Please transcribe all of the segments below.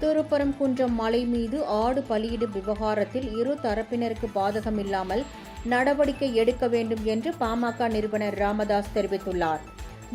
திருப்பரங்குன்றம் மலை மீது ஆடு பலியிடும் விவகாரத்தில் இரு தரப்பினருக்கு பாதகமில்லாமல் நடவடிக்கை எடுக்க வேண்டும் என்று பாமக நிறுவனர் ராமதாஸ் தெரிவித்துள்ளார்.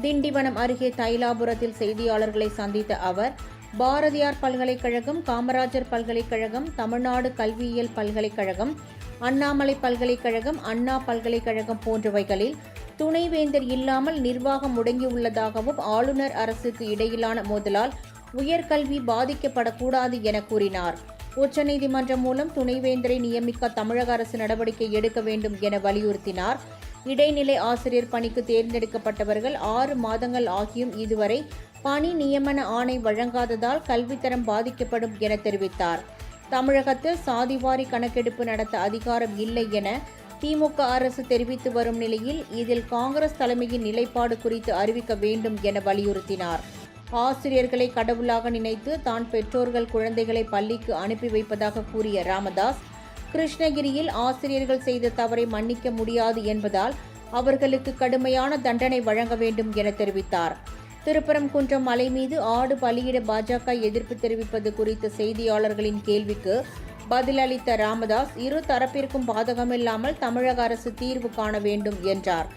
திண்டிவனம் அருகே தைலாபுரத்தில் செய்தியாளர்களை சந்தித்த அவர் பாரதியார் பல்கலைக்கழகம் காமராஜர் பல்கலைக்கழகம் தமிழ்நாடு கல்வியியல் பல்கலைக்கழகம் அண்ணாமலை பல்கலைக்கழகம் அண்ணா பல்கலைக்கழகம் போன்றவைகளில் துணைவேந்தர் இல்லாமல் நிர்வாகம் முடங்கியுள்ளதாகவும் ஆளுநர் அரசுக்கு இடையிலான மோதலால் உயர்கல்வி பாதிக்கப்படக்கூடாது என கூறினார். உச்சநீதிமன்றம் மூலம் துணைவேந்தரை நியமிக்க தமிழக அரசு நடவடிக்கை எடுக்க வேண்டும் என வலியுறுத்தினார். இடைநிலை ஆசிரியர் பணிக்கு தேர்ந்தெடுக்கப்பட்டவர்கள் ஆறு மாதங்கள் ஆகியும் இதுவரை பணி நியமன ஆணை வழங்காததால் கல்வித்தரம் பாதிக்கப்படும் என தெரிவித்தார். தமிழகத்தில் சாதிவாரி கணக்கெடுப்பு நடத்த அதிகாரம் இல்லை என திமுக அரசு தெரிவித்து வரும் நிலையில் இதில் காங்கிரஸ் தலைமையின் நிலைப்பாடு குறித்து அறிவிக்க வேண்டும் என வலியுறுத்தினார். ஆசிரியர்களை கடவுளாக நினைத்து தான் பெற்றோர்கள் குழந்தைகளை பள்ளிக்கு அனுப்பி வைப்பதாக கூறிய ராமதாஸ் கிருஷ்ணகிரியில் ஆசிரியர்கள் செய்த தவறை மன்னிக்க முடியாது என்பதால் அவர்களுக்கு கடுமையான தண்டனை வழங்க வேண்டும் என தெரிவித்தார். திருப்பரங்குன்றம் மலை மீது ஆடு பலியிட பாஜக எதிர்ப்பு தெரிவிப்பது குறித்த செய்தியாளர்களின் கேள்விக்கு பதிலளித்த ராமதாஸ் இரு தரப்பிற்கும் பாதகமில்லாமல் தமிழக அரசு தீர்வு காண வேண்டும் என்றார்.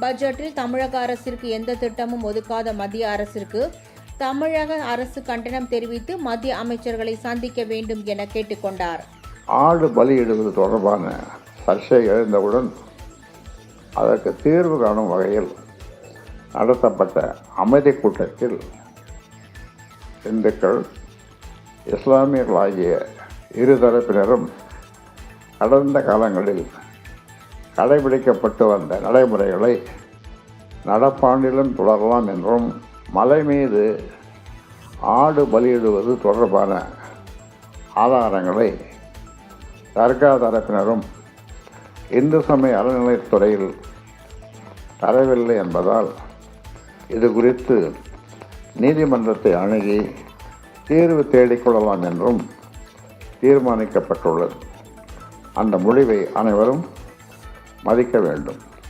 பட்ஜெட்டில் தமிழக அரசிற்கு எந்த திட்டமும் ஒதுக்காத மத்திய அரசிற்கு தமிழக அரசு கண்டனம் தெரிவித்து மத்திய அமைச்சர்களை சந்திக்க வேண்டும் என கேட்டுக்கொண்டார். ஆடு பலியிடுவது தொடர்பான சர்ச்சை எழுந்தவுடன் அதற்கு தீர்வு காணும் வகையில் நடத்தப்பட்ட அமைதி கூட்டத்தில் இந்துக்கள் இஸ்லாமியர்கள் ஆகிய இருதரப்பினரும் கடந்த காலங்களில் கடைபிடிக்கப்பட்டு வந்த நடைமுறைகளை நடப்பாண்டிலும் தொடரலாம் என்றும் மலை மீது ஆடு பலியிடுவது தொடர்பான ஆதாரங்களை தர்கா தரப்பினரும் இந்து சமய அறநிலையத்துறையில் தரவில்லை என்பதால் இது குறித்து நீதிமன்றத்தை அணுகி தீர்வு தேடிக்கொள்ளலாம் என்றும் தீர்மானிக்கப்பட்டுள்ளது. அந்த முடிவை அனைவரும் மதிக்க வேண்டும்.